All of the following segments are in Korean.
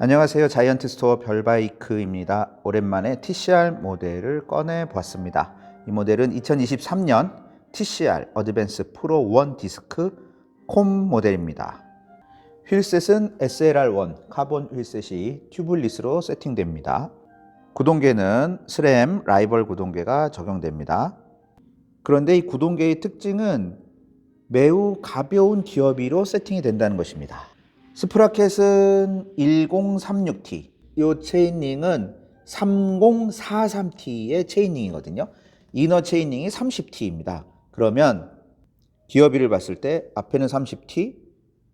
안녕하세요. 자이언트 스토어 별바이크입니다. 오랜만에 TCR 모델을 꺼내 보았습니다. 이 모델은 2023년 TCR 어드밴스 프로 1 디스크 콤 모델입니다. 휠셋은 SLR1 카본 휠셋이 튜블리스로 세팅됩니다. 구동계는 스램 라이벌 구동계가 적용됩니다. 그런데 이 구동계의 특징은 매우 가벼운 기어비로 세팅이 된다는 것입니다. 스프라켓은 1036T, 이 체인링은 3043T의 체인링이거든요. 이너 체인링이 30T입니다. 그러면 기어비를 봤을 때 앞에는 30T,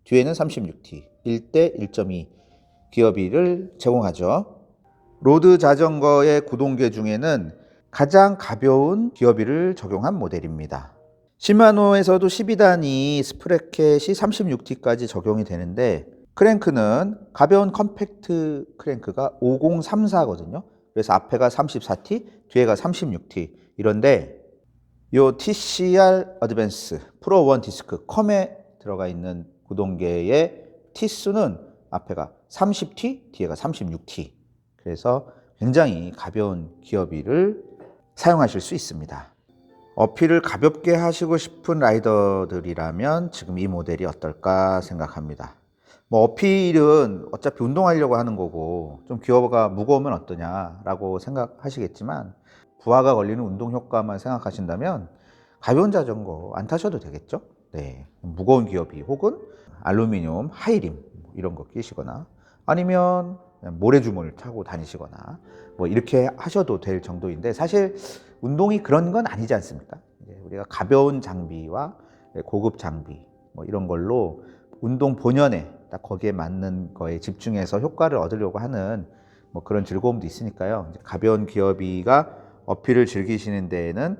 뒤에는 36T, 1대 1.2 기어비를 제공하죠. 로드 자전거의 구동계 중에는 가장 가벼운 기어비를 적용한 모델입니다. 시마노에서도 12단이 스프레켓이 36T까지 적용이 되는데 크랭크는 가벼운 컴팩트 크랭크가 5034거든요. 그래서 앞에가 34T, 뒤에가 36T 이런데 요 TCR 어드밴스 프로 원 디스크 컴에 들어가 있는 구동계의 T수는 앞에가 30T, 뒤에가 36T. 그래서 굉장히 가벼운 기어비를 사용하실 수 있습니다. 어필을 가볍게 하시고 싶은 라이더들이라면 지금 이 모델이 어떨까 생각합니다. 뭐 어필은 어차피 운동하려고 하는 거고 좀 기어가 무거우면 어떠냐라고 생각하시겠지만 부하가 걸리는 운동 효과만 생각하신다면 가벼운 자전거 안 타셔도 되겠죠? 네. 무거운 기어비 혹은 알루미늄 하이림 뭐 이런 거 끼시거나 아니면 모래주머니를 타고 다니시거나 뭐 이렇게 하셔도 될 정도인데 사실 운동이 그런 건 아니지 않습니까? 우리가 가벼운 장비와 고급 장비 뭐 이런 걸로 운동 본연에 딱 거기에 맞는 거에 집중해서 효과를 얻으려고 하는 뭐 그런 즐거움도 있으니까요. 가벼운 기어비가 어필을 즐기시는 데에는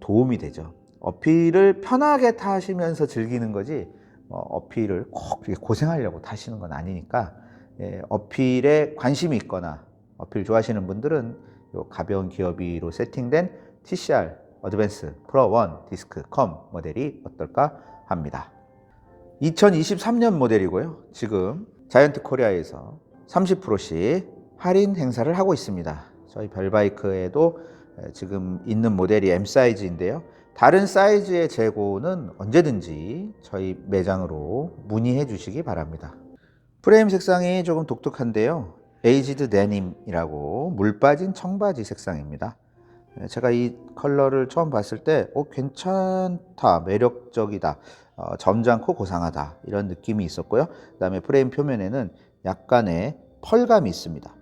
도움이 되죠. 어필을 편하게 타시면서 즐기는 거지 뭐 어필을 꼭 고생하려고 타시는 건 아니니까 예, 어필에 관심이 있거나 어필 좋아하시는 분들은 요 가벼운 기어비로 세팅된 TCR 어드밴스 프로 1 디스크 컴 모델이 어떨까 합니다. 2023년 모델이고요. 지금 자이언트 코리아에서 30%씩 할인 행사를 하고 있습니다. 저희 별바이크에도 지금 있는 모델이 M 사이즈인데요. 다른 사이즈의 재고는 언제든지 저희 매장으로 문의해 주시기 바랍니다. 프레임 색상이 조금 독특한데요. 에이지드 데님이라고 물 빠진 청바지 색상입니다. 제가 이 컬러를 처음 봤을 때, 어, 괜찮다, 매력적이다, 어, 점잖고 고상하다 이런 느낌이 있었고요. 그다음에 프레임 표면에는 약간의 펄감이 있습니다.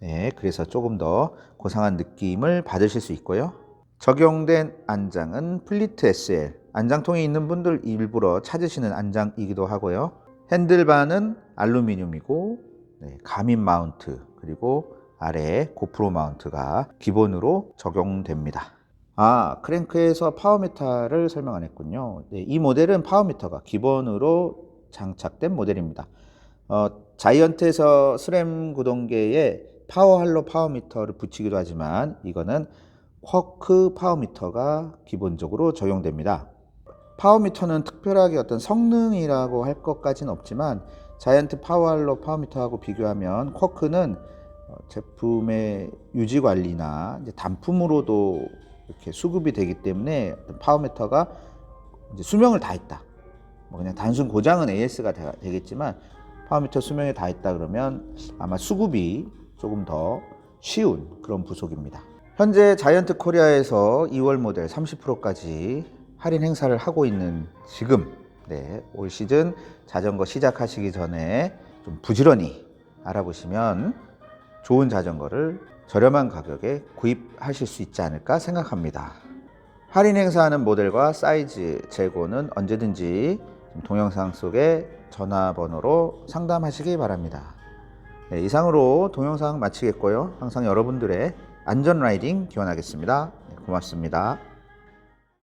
네, 그래서 조금 더 고상한 느낌을 받으실 수 있고요. 적용된 안장은 플리트 SL. 안장통이 있는 분들 일부러 찾으시는 안장이기도 하고요. 핸들바는 알루미늄이고 네, 가민 마운트 그리고 아래에 고프로 마운트가 기본으로 적용됩니다. 아, 크랭크에서 파워미터를 설명 안 했군요. 네, 이 모델은 파워미터가 기본으로 장착된 모델입니다. 어, 자이언트에서 스램 구동계에 파워할로 파워미터를 붙이기도 하지만 이거는 쿼크 파워미터가 기본적으로 적용됩니다. 파워미터는 특별하게 어떤 성능이라고 할 것까지는 없지만 자이언트 파워할로 파워미터하고 비교하면 쿼크는 어, 제품의 유지 관리나 단품으로도 이렇게 수급이 되기 때문에 파워미터가 수명을 다했다. 뭐 그냥 단순 고장은 AS가 되겠지만 파워미터 수명이 다했다 그러면 아마 수급이 조금 더 쉬운 그런 부속입니다. 현재 자이언트 코리아에서 2월 모델 30%까지 할인 행사를 하고 있는 지금 네, 올 시즌 자전거 시작하시기 전에 좀 부지런히 알아보시면 좋은 자전거를 저렴한 가격에 구입하실 수 있지 않을까 생각합니다. 할인 행사하는 모델과 사이즈 재고는 언제든지 동영상 속에 전화번호로 상담하시기 바랍니다. 네, 이상으로 동영상 마치겠고요. 항상 여러분들의 안전 라이딩 기원하겠습니다. 네, 고맙습니다.